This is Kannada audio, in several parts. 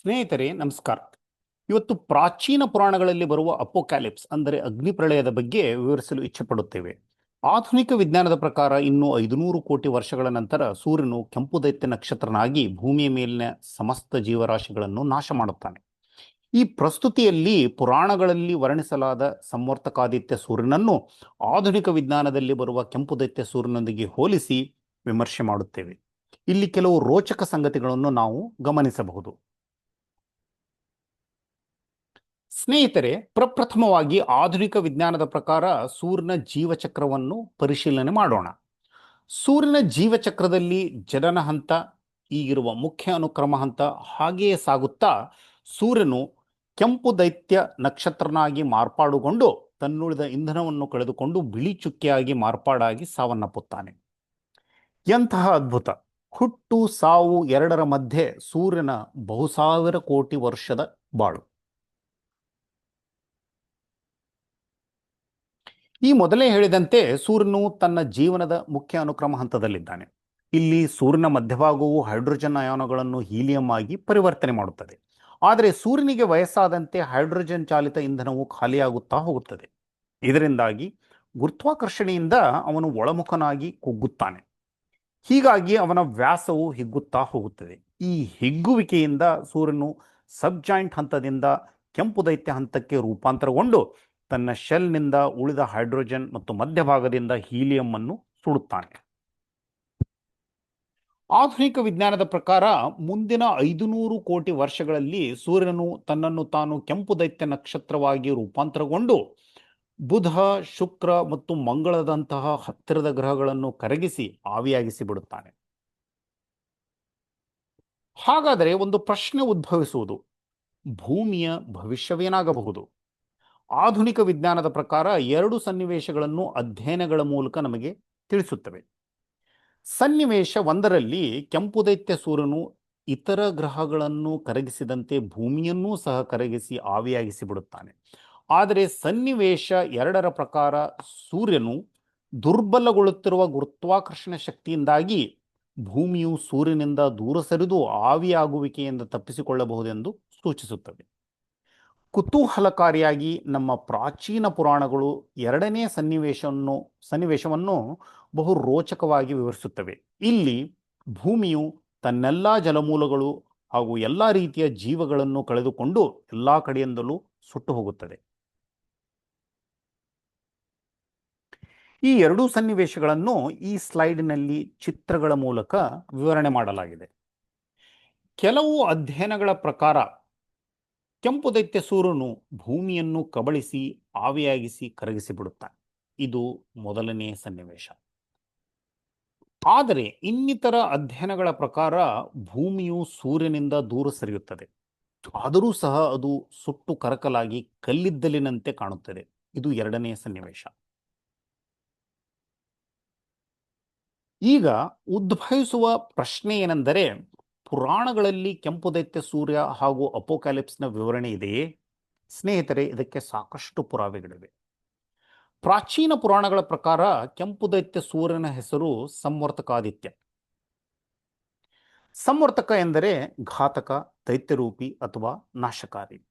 ಸ್ನೇಹಿತರೆ, ನಮಸ್ಕಾರ. ಇವತ್ತು ಪ್ರಾಚೀನ ಪುರಾಣಗಳಲ್ಲಿ ಬರುವ ಅಪೋಕ್ಯಾಲಿಪ್ಸ್ ಅಂದರೆ ಅಗ್ನಿ ಪ್ರಳಯದ ಬಗ್ಗೆ ವಿವರಿಸಲು ಇಚ್ಛೆಪಡುತ್ತೇವೆ. ಆಧುನಿಕ ವಿಜ್ಞಾನದ ಪ್ರಕಾರ ಇನ್ನು ಐದುನೂರು ಕೋಟಿ ವರ್ಷಗಳ ನಂತರ ಸೂರ್ಯನು ಕೆಂಪು ದೈತ್ಯ ನಕ್ಷತ್ರನಾಗಿ ಭೂಮಿಯ ಮೇಲಿನ ಸಮಸ್ತ ಜೀವರಾಶಿಗಳನ್ನು ನಾಶ ಮಾಡುತ್ತಾನೆ. ಈ ಪ್ರಸ್ತುತಿಯಲ್ಲಿ ಪುರಾಣಗಳಲ್ಲಿ ವರ್ಣಿಸಲಾದ ಸಂವರ್ತಕಾದಿತ್ಯ ಸೂರ್ಯನನ್ನು ಆಧುನಿಕ ವಿಜ್ಞಾನದಲ್ಲಿ ಬರುವ ಕೆಂಪು ದೈತ್ಯ ಸೂರ್ಯನೊಂದಿಗೆ ಹೋಲಿಸಿ ವಿಮರ್ಶೆ ಮಾಡುತ್ತೇವೆ. ಇಲ್ಲಿ ಕೆಲವು ರೋಚಕ ಸಂಗತಿಗಳನ್ನು ನಾವು ಗಮನಿಸಬಹುದು. ಸ್ನೇಹಿತರೆ ಪ್ರಪ್ರಥಮವಾಗಿ ಆಧುನಿಕ ವಿಜ್ಞಾನದ ಪ್ರಕಾರ ಸೂರ್ಯನ ಜೀವಚಕ್ರವನ್ನು ಪರಿಶೀಲನೆ ಮಾಡೋಣ. ಸೂರ್ಯನ ಜೀವಚಕ್ರದಲ್ಲಿ ಜನನ ಹಂತ, ಈಗಿರುವ ಮುಖ್ಯ ಅನುಕ್ರಮ ಹಂತ ಹಾಗೆಯೇ ಸಾಗುತ್ತಾ, ಸೂರ್ಯನು ಕೆಂಪು ದೈತ್ಯ ನಕ್ಷತ್ರನಾಗಿ ಮಾರ್ಪಾಡುಗೊಂಡು ತನ್ನುಳಿದ ಇಂಧನವನ್ನು ಕಳೆದುಕೊಂಡು ಬಿಳಿ ಚುಕ್ಕೆಯಾಗಿ ಮಾರ್ಪಾಡಾಗಿ ಸಾವನ್ನಪ್ಪುತ್ತಾನೆ. ಎಂತಹ ಅದ್ಭುತ! ಹುಟ್ಟು, ಸಾವು ಎರಡರ ಮಧ್ಯೆ ಸೂರ್ಯನ ಬಹುಸಾವಿರ ಕೋಟಿ ವರ್ಷದ ಬಾಳು. ಈ ಮೊದಲೇ ಹೇಳಿದಂತೆ ಸೂರ್ಯನು ತನ್ನ ಜೀವನದ ಮುಖ್ಯ ಅನುಕ್ರಮ ಹಂತದಲ್ಲಿದ್ದಾನೆ. ಇಲ್ಲಿ ಸೂರ್ಯನ ಮಧ್ಯಭಾಗವು ಹೈಡ್ರೋಜನ್ ಅಯಾನುಗಳನ್ನು ಹೀಲಿಯಂ ಆಗಿ ಪರಿವರ್ತನೆ ಮಾಡುತ್ತದೆ. ಆದರೆ ಸೂರ್ಯನಿಗೆ ವಯಸ್ಸಾದಂತೆ ಹೈಡ್ರೋಜನ್ ಚಾಲಿತ ಇಂಧನವು ಖಾಲಿಯಾಗುತ್ತಾ ಹೋಗುತ್ತದೆ. ಇದರಿಂದಾಗಿ ಗುರುತ್ವಾಕರ್ಷಣೆಯಿಂದ ಅವನು ಒಳಮುಖನಾಗಿ ಕುಗ್ಗುತ್ತಾನೆ. ಹೀಗಾಗಿ ಅವನ ವ್ಯಾಸವು ಹಿಗ್ಗುತ್ತಾ ಹೋಗುತ್ತದೆ. ಈ ಹಿಗ್ಗುವಿಕೆಯಿಂದ ಸೂರ್ಯನು ಸಬ್ಜಾಯಿಂಟ್ ಹಂತದಿಂದ ಕೆಂಪು ದೈತ್ಯ ಹಂತಕ್ಕೆ ರೂಪಾಂತರಗೊಂಡು ತನ್ನ ಶೆಲ್ನಿಂದ ಉಳಿದ ಹೈಡ್ರೋಜನ್ ಮತ್ತು ಮಧ್ಯಭಾಗದಿಂದ ಹೀಲಿಯಂ ಅನ್ನು ಸುಡುತ್ತಾನೆ. ಆಧುನಿಕ ವಿಜ್ಞಾನದ ಪ್ರಕಾರ ಮುಂದಿನ ಐದುನೂರು ಕೋಟಿ ವರ್ಷಗಳಲ್ಲಿ ಸೂರ್ಯನು ತನ್ನನ್ನು ತಾನು ಕೆಂಪು ದೈತ್ಯ ನಕ್ಷತ್ರವಾಗಿ ರೂಪಾಂತರಗೊಂಡು ಬುಧ, ಶುಕ್ರ ಮತ್ತು ಮಂಗಳದಂತಹ ಹತ್ತಿರದ ಗ್ರಹಗಳನ್ನು ಕರಗಿಸಿ ಆವಿಯಾಗಿಸಿ ಬಿಡುತ್ತಾನೆ. ಹಾಗಾದರೆ ಒಂದು ಪ್ರಶ್ನೆ ಉದ್ಭವಿಸುವುದು, ಭೂಮಿಯ ಭವಿಷ್ಯವೇನಾಗಬಹುದು? ಆಧುನಿಕ ವಿಜ್ಞಾನದ ಪ್ರಕಾರ ಎರಡು ಸನ್ನಿವೇಶಗಳನ್ನು ಅಧ್ಯಯನಗಳ ಮೂಲಕ ನಮಗೆ ತಿಳಿಸುತ್ತವೆ. ಸನ್ನಿವೇಶ ಒಂದರಲ್ಲಿ ಕೆಂಪು ದೈತ್ಯ ಸೂರ್ಯನು ಇತರ ಗ್ರಹಗಳನ್ನು ಕರಗಿಸಿದಂತೆ ಭೂಮಿಯನ್ನೂ ಸಹ ಕರಗಿಸಿ ಆವಿಯಾಗಿಸಿ ಬಿಡುತ್ತಾನೆ ಆದರೆ ಸನ್ನಿವೇಶ ಎರಡರ ಪ್ರಕಾರ ಸೂರ್ಯನು ದುರ್ಬಲಗೊಳ್ಳುತ್ತಿರುವ ಗುರುತ್ವಾಕರ್ಷಣ ಶಕ್ತಿಯಿಂದಾಗಿ ಭೂಮಿಯು ಸೂರ್ಯನಿಂದ ದೂರ ಸರಿದು ಆವಿಯಾಗುವಿಕೆಯಿಂದ ತಪ್ಪಿಸಿಕೊಳ್ಳಬಹುದೆಂದು ಸೂಚಿಸುತ್ತದೆ. ಕುತೂಹಲಕಾರಿಯಾಗಿ ನಮ್ಮ ಪ್ರಾಚೀನ ಪುರಾಣಗಳು ಎರಡನೇ ಸನ್ನಿವೇಶವನ್ನು ಸನ್ನಿವೇಶವನ್ನು ಬಹು ರೋಚಕವಾಗಿ ವಿವರಿಸುತ್ತವೆ. ಇಲ್ಲಿ ಭೂಮಿಯು ತನ್ನೆಲ್ಲ ಜಲಮೂಲಗಳು ಹಾಗೂ ಎಲ್ಲ ರೀತಿಯ ಜೀವಗಳನ್ನು ಕಳೆದುಕೊಂಡು ಎಲ್ಲ ಕಡೆಯಿಂದಲೂ ಸುಟ್ಟು ಹೋಗುತ್ತದೆ. ಈ ಎರಡೂ ಸನ್ನಿವೇಶಗಳನ್ನು ಈ ಸ್ಲೈಡ್ನಲ್ಲಿ ಚಿತ್ರಗಳ ಮೂಲಕ ವಿವರಣೆ ಮಾಡಲಾಗಿದೆ. ಕೆಲವು ಅಧ್ಯಯನಗಳ ಪ್ರಕಾರ ಕೆಂಪು ದೈತ್ಯ ಸೂರ್ಯನು ಭೂಮಿಯನ್ನು ಕಬಳಿಸಿ, ಆವಿಯಾಗಿಸಿ ಕರಗಿಸಿ ಬಿಡುತ್ತಾನೆ ಇದು ಮೊದಲನೇ ಸನ್ನಿವೇಶ. ಆದರೆ ಇನ್ನಿತರ ಅಧ್ಯಯನಗಳ ಪ್ರಕಾರ ಭೂಮಿಯು ಸೂರ್ಯನಿಂದ ದೂರ ಸರಿಯುತ್ತದೆ. ಆದರೂ ಸಹ ಅದು ಸುಟ್ಟು ಕರಕಲಾಗಿ ಕಲ್ಲಿದ್ದಲಿನಂತೆ ಕಾಣುತ್ತದೆ. ಇದು ಎರಡನೇ ಸನ್ನಿವೇಶ. ಈಗ ಉದ್ಭವಿಸುವ ಪ್ರಶ್ನೆ ಏನೆಂದರೆ ಪುರಾಣಗಳಲ್ಲಿ ಕೆಂಪು ದೈತ್ಯ ಸೂರ್ಯ ಹಾಗೂ ಅಪೋಕ್ಯಾಲಿಪ್ಸ್ನ ವಿವರಣೆ ಇದೆಯೇ? ಸ್ನೇಹಿತರೆ, ಇದಕ್ಕೆ ಸಾಕಷ್ಟು ಪುರಾವೆಗಳಿವೆ. ಪ್ರಾಚೀನ ಪುರಾಣಗಳ ಪ್ರಕಾರ ಕೆಂಪು ದೈತ್ಯ ಸೂರ್ಯನ ಹೆಸರು ಸಂವರ್ತಕಾದಿತ್ಯ. ಸಂವರ್ತಕ ಎಂದರೆ ಘಾತಕ, ದೈತ್ಯರೂಪಿ ಅಥವಾ ನಾಶಕಾರಿ.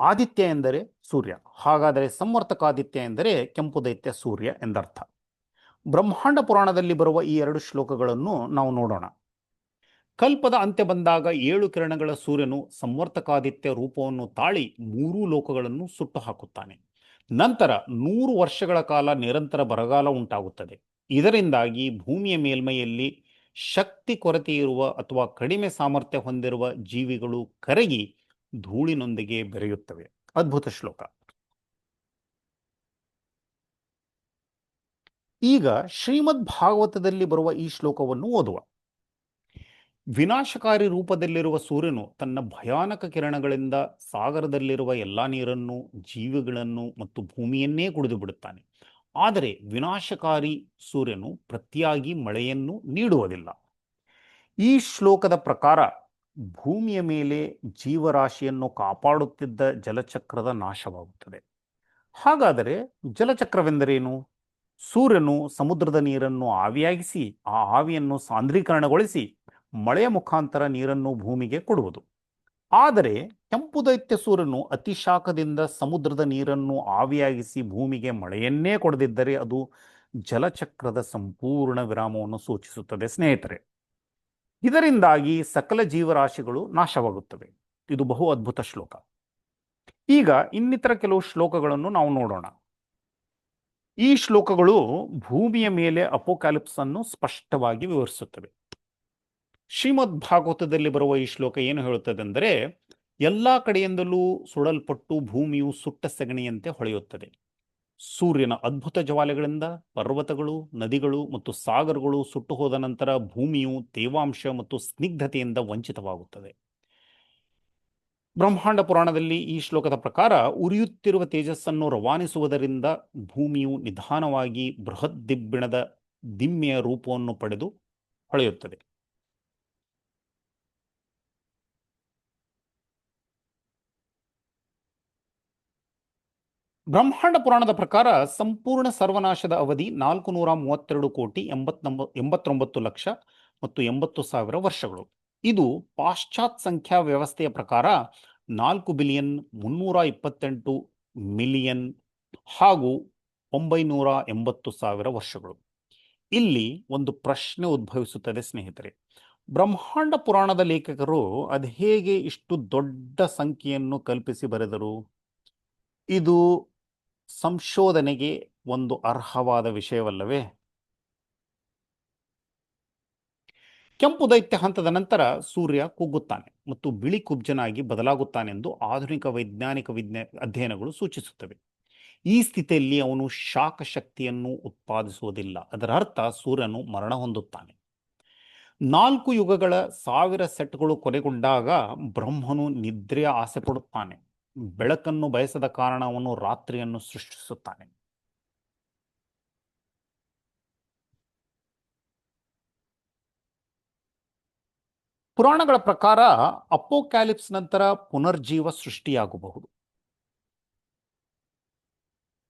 ಆದಿತ್ಯ ಎಂದರೆ ಸೂರ್ಯ, ಹಾಗಾದರೆ ಸಂವರ್ತಕಾದಿತ್ಯ ಎಂದರೆ ಕೆಂಪು ದೈತ್ಯ ಸೂರ್ಯ ಎಂದರ್ಥ. ಬ್ರಹ್ಮಾಂಡ ಪುರಾಣದಲ್ಲಿ ಬರುವ ಈ ಎರಡು ಶ್ಲೋಕಗಳನ್ನು ನಾವು ನೋಡೋಣ. ಕಲ್ಪದ ಅಂತ್ಯ ಬಂದಾಗ ಏಳು ಕಿರಣಗಳ ಸೂರ್ಯನು ಸಂವರ್ತಕಾದಿತ್ಯ ರೂಪವನ್ನು ತಾಳಿ ಮೂರೂ ಲೋಕಗಳನ್ನು ಸುಟ್ಟು ಹಾಕುತ್ತಾನೆ ನಂತರ ನೂರು ವರ್ಷಗಳ ಕಾಲ ನಿರಂತರ ಬರಗಾಲ ಉಂಟಾಗುತ್ತದೆ. ಇದರಿಂದಾಗಿ ಭೂಮಿಯ ಮೇಲ್ಮೈಯಲ್ಲಿ ಶಕ್ತಿ ಕೊರತೆ ಇರುವ ಅಥವಾ ಕಡಿಮೆ ಸಾಮರ್ಥ್ಯ ಹೊಂದಿರುವ ಜೀವಿಗಳು ಕರಗಿ ಧೂಳಿನೊಂದಿಗೆ ಬೆರೆಯುತ್ತವೆ. ಅದ್ಭುತ ಶ್ಲೋಕ. ಈಗ ಶ್ರೀಮದ್ ಭಾಗವತದಲ್ಲಿ ಬರುವ ಈ ಶ್ಲೋಕವನ್ನು ಓದುವ. ವಿನಾಶಕಾರಿ ರೂಪದಲ್ಲಿರುವ ಸೂರ್ಯನು ತನ್ನ ಭಯಾನಕ ಕಿರಣಗಳಿಂದ ಸಾಗರದಲ್ಲಿರುವ ಎಲ್ಲ ನೀರನ್ನು, ಜೀವಿಗಳನ್ನು ಮತ್ತು ಭೂಮಿಯನ್ನೇ ಕುಡಿದು ಬಿಡುತ್ತಾನೆ. ಆದರೆ ವಿನಾಶಕಾರಿ ಸೂರ್ಯನು ಪ್ರತಿಯಾಗಿ ಮಳೆಯನ್ನು ನೀಡುವುದಿಲ್ಲ. ಈ ಶ್ಲೋಕದ ಪ್ರಕಾರ ಭೂಮಿಯ ಮೇಲೆ ಜೀವರಾಶಿಯನ್ನು ಕಾಪಾಡುತ್ತಿದ್ದ ಜಲಚಕ್ರದ ನಾಶವಾಗುತ್ತದೆ. ಹಾಗಾದರೆ ಜಲಚಕ್ರವೆಂದರೇನು? ಸೂರ್ಯನು ಸಮುದ್ರದ ನೀರನ್ನು ಆವಿಯಾಗಿಸಿ, ಆ ಆವಿಯನ್ನು ಸಾಂದ್ರೀಕರಣಗೊಳಿಸಿ ಮಳೆಯ ಮುಖಾಂತರ ನೀರನ್ನು ಭೂಮಿಗೆ ಕೊಡುವುದು. ಆದರೆ ಕೆಂಪು ದೈತ್ಯ ಸೂರ್ಯನು ಅತಿಶಾಖದಿಂದ ಸಮುದ್ರದ ನೀರನ್ನು ಆವಿಯಾಗಿಸಿ ಭೂಮಿಗೆ ಮಳೆಯನ್ನೇ ಕೊಡದಿದ್ದರೆ ಅದು ಜಲಚಕ್ರದ ಸಂಪೂರ್ಣ ವಿರಾಮವನ್ನು ಸೂಚಿಸುತ್ತದೆ, ಸ್ನೇಹಿತರೆ. ಇದರಿಂದಾಗಿ ಸಕಲ ಜೀವರಾಶಿಗಳು ನಾಶವಾಗುತ್ತವೆ. ಇದು ಬಹು ಅದ್ಭುತ ಶ್ಲೋಕ. ಈಗ ಇನ್ನಿತರ ಕೆಲವು ಶ್ಲೋಕಗಳನ್ನು ನಾವು ನೋಡೋಣ. ಈ ಶ್ಲೋಕಗಳು ಭೂಮಿಯ ಮೇಲೆ ಅಪೋಕ್ಯಾಲಿಪ್ಸ್ ಅನ್ನು ಸ್ಪಷ್ಟವಾಗಿ ವಿವರಿಸುತ್ತವೆ. ಶ್ರೀಮದ್ ಭಾಗವತದಲ್ಲಿ ಬರುವ ಈ ಶ್ಲೋಕ ಏನು ಹೇಳುತ್ತದೆ ಅಂದರೆ ಎಲ್ಲ ಕಡೆಯಿಂದಲೂ ಸುಡಲ್ಪಟ್ಟು ಭೂಮಿಯು ಸುಟ್ಟ ಸೆಗಣಿಯಂತೆ ಹೊಳೆಯುತ್ತದೆ. ಸೂರ್ಯನ ಅದ್ಭುತ ಜವಾಲೆಗಳಿಂದ ಪರ್ವತಗಳು, ನದಿಗಳು ಮತ್ತು ಸಾಗರಗಳು ಸುಟ್ಟು ಹೋದ ನಂತರ ಭೂಮಿಯು ತೇವಾಂಶ ಮತ್ತು ಸ್ನಿಗ್ಧತೆಯಿಂದ ವಂಚಿತವಾಗುತ್ತದೆ. ಬ್ರಹ್ಮಾಂಡ ಪುರಾಣದಲ್ಲಿ ಈ ಶ್ಲೋಕದ ಪ್ರಕಾರ ಉರಿಯುತ್ತಿರುವ ತೇಜಸ್ಸನ್ನು ರವಾನಿಸುವುದರಿಂದ ಭೂಮಿಯು ನಿಧಾನವಾಗಿ ಬೃಹತ್ ದಿಬ್ಬಿಣದ ದಿಮ್ಮೆಯ ರೂಪವನ್ನು ಪಡೆದು ಹೊಳೆಯುತ್ತದೆ. ಬ್ರಹ್ಮಾಂಡ ಪುರಾಣದ ಪ್ರಕಾರ ಸಂಪೂರ್ಣ ಸರ್ವನಾಶದ ಅವಧಿ ನಾಲ್ಕು ನೂರ ಮೂವತ್ತೆರಡು ಕೋಟಿ ಎಂಬತ್ತೊಂಬ ಎಂಬತ್ತೊಂಬತ್ತು ಲಕ್ಷ ಮತ್ತು ಎಂಬತ್ತು ಸಾವಿರ ವರ್ಷಗಳು. ಇದು ಪಾಶ್ಚಾತ್ ಸಂಖ್ಯಾ ವ್ಯವಸ್ಥೆಯ ಪ್ರಕಾರ ನಾಲ್ಕು ಬಿಲಿಯನ್ ಮುನ್ನೂರ ಇಪ್ಪತ್ತೆಂಟು ಮಿಲಿಯನ್ ಹಾಗೂ ಒಂಬೈನೂರ ಎಂಬತ್ತು ಸಾವಿರ ವರ್ಷಗಳು. ಇಲ್ಲಿ ಒಂದು ಪ್ರಶ್ನೆ ಉದ್ಭವಿಸುತ್ತದೆ ಸ್ನೇಹಿತರೆ. ಬ್ರಹ್ಮಾಂಡ ಪುರಾಣದ ಲೇಖಕರು ಅದು ಹೇಗೆ ಇಷ್ಟು ದೊಡ್ಡ ಸಂಖ್ಯೆಯನ್ನು ಕಲ್ಪಿಸಿ ಬರೆದರು? ಇದು ಸಂಶೋಧನೆಗೆ ಒಂದು ಅರ್ಹವಾದ ವಿಷಯವಲ್ಲವೇ? ಕೆಂಪು ದೈತ್ಯ ಹಂತದ ನಂತರ ಸೂರ್ಯ ಕುಗ್ಗುತ್ತಾನೆ ಮತ್ತು ಬಿಳಿ ಕುಬ್ಜನಾಗಿ ಬದಲಾಗುತ್ತಾನೆಂದು ಆಧುನಿಕ ವೈಜ್ಞಾನಿಕ ವಿಜ್ಞಾ ಅಧ್ಯಯನಗಳು ಸೂಚಿಸುತ್ತವೆ. ಈ ಸ್ಥಿತಿಯಲ್ಲಿ ಅವನು ಶಾಖ ಶಕ್ತಿಯನ್ನು ಉತ್ಪಾದಿಸುವುದಿಲ್ಲ. ಅದರ ಅರ್ಥ ಸೂರ್ಯನು ಮರಣ ಹೊಂದುತ್ತಾನೆ. ನಾಲ್ಕು ಯುಗಗಳ ಸಾವಿರ ಸೆಟ್ಗಳು ಕೊನೆಗೊಂಡಾಗ ಬ್ರಹ್ಮನು ನಿದ್ರೆಯ ಆಸೆ ಪಡುತ್ತಾನೆ. ಬೆಳಕನ್ನು ಬಯಸದ ಕಾರಣ ಅವನು ರಾತ್ರಿಯನ್ನು ಸೃಷ್ಟಿಸುತ್ತಾನೆ. ಪುರಾಣಗಳ ಪ್ರಕಾರ ಅಪ್ಪೋಕ್ಯಾಲಿಪ್ಸ್ ನಂತರ ಪುನರ್ಜೀವ ಸೃಷ್ಟಿಯಾಗಬಹುದು.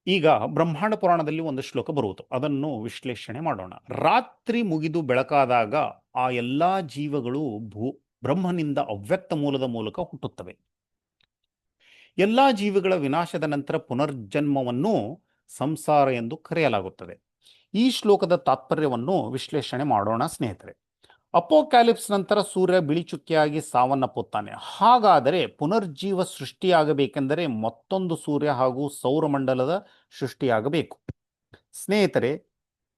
ಈಗ ಬ್ರಹ್ಮಾಂಡ ಪುರಾಣದಲ್ಲಿ ಒಂದು ಶ್ಲೋಕ ಬರುವುದು. ಅದನ್ನು ವಿಶ್ಲೇಷಣೆ ಮಾಡೋಣ. ರಾತ್ರಿ ಮುಗಿದು ಬೆಳಕಾದಾಗ ಆ ಎಲ್ಲಾ ಜೀವಗಳು ಭೂ ಬ್ರಹ್ಮನಿಂದ ಅವ್ಯಕ್ತ ಮೂಲದ ಮೂಲಕ ಹುಟ್ಟುತ್ತವೆ. ಎಲ್ಲಾ ಜೀವಿಗಳ ವಿನಾಶದ ನಂತರ ಪುನರ್ಜನ್ಮವನ್ನು ಸಂಸಾರ ಎಂದು ಕರೆಯಲಾಗುತ್ತದೆ. ಈ ಶ್ಲೋಕದ ತಾತ್ಪರ್ಯವನ್ನು ವಿಶ್ಲೇಷಣೆ ಮಾಡೋಣ ಸ್ನೇಹಿತರೆ. ಅಪೋಕ್ಯಾಲಿಪ್ಸ್ ನಂತರ ಸೂರ್ಯ ಬಿಳಿಚುಕ್ಕಿಯಾಗಿ ಸಾವನ್ನಪ್ಪುತ್ತಾನೆ. ಹಾಗಾದರೆ ಪುನರ್ಜೀವ ಸೃಷ್ಟಿಯಾಗಬೇಕೆಂದರೆ ಮತ್ತೊಂದು ಸೂರ್ಯ ಹಾಗೂ ಸೌರಮಂಡಲದ ಸೃಷ್ಟಿಯಾಗಬೇಕು. ಸ್ನೇಹಿತರೆ,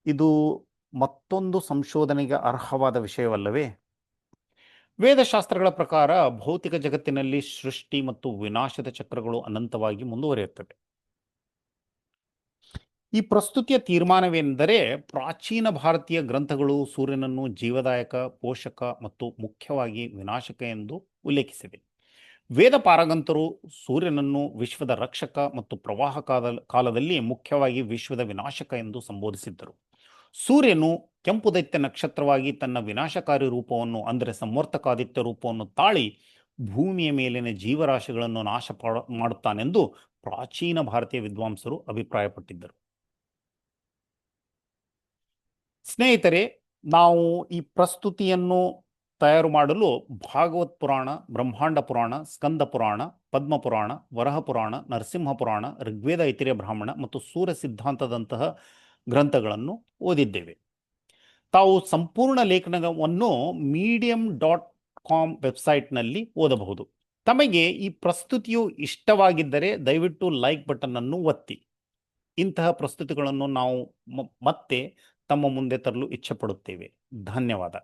ಇದು ಮತ್ತೊಂದು ಸಂಶೋಧನೆಗೆ ಅರ್ಹವಾದ ವಿಷಯವಲ್ಲವೇ? ವೇದಶಾಸ್ತ್ರಗಳ ಪ್ರಕಾರ ಭೌತಿಕ ಜಗತ್ತಿನಲ್ಲಿ ಸೃಷ್ಟಿ ಮತ್ತು ವಿನಾಶದ ಚಕ್ರಗಳು ಅನಂತವಾಗಿ ಮುಂದುವರಿಯುತ್ತವೆ. ಈ ಪ್ರಸ್ತುತಿಯ ತೀರ್ಮಾನವೆಂದರೆ ಪ್ರಾಚೀನ ಭಾರತೀಯ ಗ್ರಂಥಗಳು ಸೂರ್ಯನನ್ನು ಜೀವದಾಯಕ, ಪೋಷಕ ಮತ್ತು ಮುಖ್ಯವಾಗಿ ವಿನಾಶಕ ಎಂದು ಉಲ್ಲೇಖಿಸಿವೆ. ವೇದ ಪಾರಗಂತರು ಸೂರ್ಯನನ್ನು ವಿಶ್ವದ ರಕ್ಷಕ ಮತ್ತು ಪ್ರವಾಹ ಕಾಲ ಕಾಲದಲ್ಲಿ ಮುಖ್ಯವಾಗಿ ವಿಶ್ವದ ವಿನಾಶಕ ಎಂದು ಸಂಬೋಧಿಸಿದ್ದರು. ಸೂರ್ಯನು ಕೆಂಪು ದೈತ್ಯ ನಕ್ಷತ್ರವಾಗಿ ತನ್ನ ವಿನಾಶಕಾರಿ ರೂಪವನ್ನು, ಅಂದರೆ ಸಮರ್ಥಕಾದಿತ್ಯ ರೂಪವನ್ನು ತಾಳಿ ಭೂಮಿಯ ಮೇಲಿನ ಜೀವರಾಶಿಗಳನ್ನು ನಾಶ ಮಾಡುತ್ತಾನೆಂದು ಪ್ರಾಚೀನ ಭಾರತೀಯ ವಿದ್ವಾಂಸರು ಅಭಿಪ್ರಾಯಪಟ್ಟಿದ್ದರು. ಸ್ನೇಹಿತರೆ, ನಾವು ಈ ಪ್ರಸ್ತುತಿಯನ್ನು ತಯಾರು ಮಾಡಲು ಭಾಗವತ್ ಪುರಾಣ, ಬ್ರಹ್ಮಾಂಡ ಪುರಾಣ, ಸ್ಕಂದ ಪುರಾಣ, ಪದ್ಮ ಪುರಾಣ, ವರಹ ಪುರಾಣ, ನರಸಿಂಹ ಪುರಾಣ, ಋಗ್ವೇದ ಐತಿರ್ಯ ಬ್ರಾಹ್ಮಣ ಮತ್ತು ಸೂರ್ಯ ಸಿದ್ಧಾಂತದಂತಹ ಗ್ರಂಥಗಳನ್ನು ಓದಿದ್ದೇವೆ. ತಾವು ಸಂಪೂರ್ಣ ಲೇಖನವನ್ನು ಮೀಡಿಯಂ ಡಾಟ್ ಕಾಮ್ ವೆಬ್ಸೈಟ್ನಲ್ಲಿ ಓದಬಹುದು. ತಮಗೆ ಈ ಪ್ರಸ್ತುತಿಯು ಇಷ್ಟವಾಗಿದ್ದರೆ ದಯವಿಟ್ಟು ಲೈಕ್ ಬಟನ್ ಅನ್ನು ಒತ್ತಿ. ಇಂತಹ ಪ್ರಸ್ತುತಿಗಳನ್ನು ನಾವು ಮತ್ತೆ ತಮ್ಮ ಮುಂದೆ ತರಲು ಇಚ್ಛೆಪಡುತ್ತೇವೆ. ಧನ್ಯವಾದ.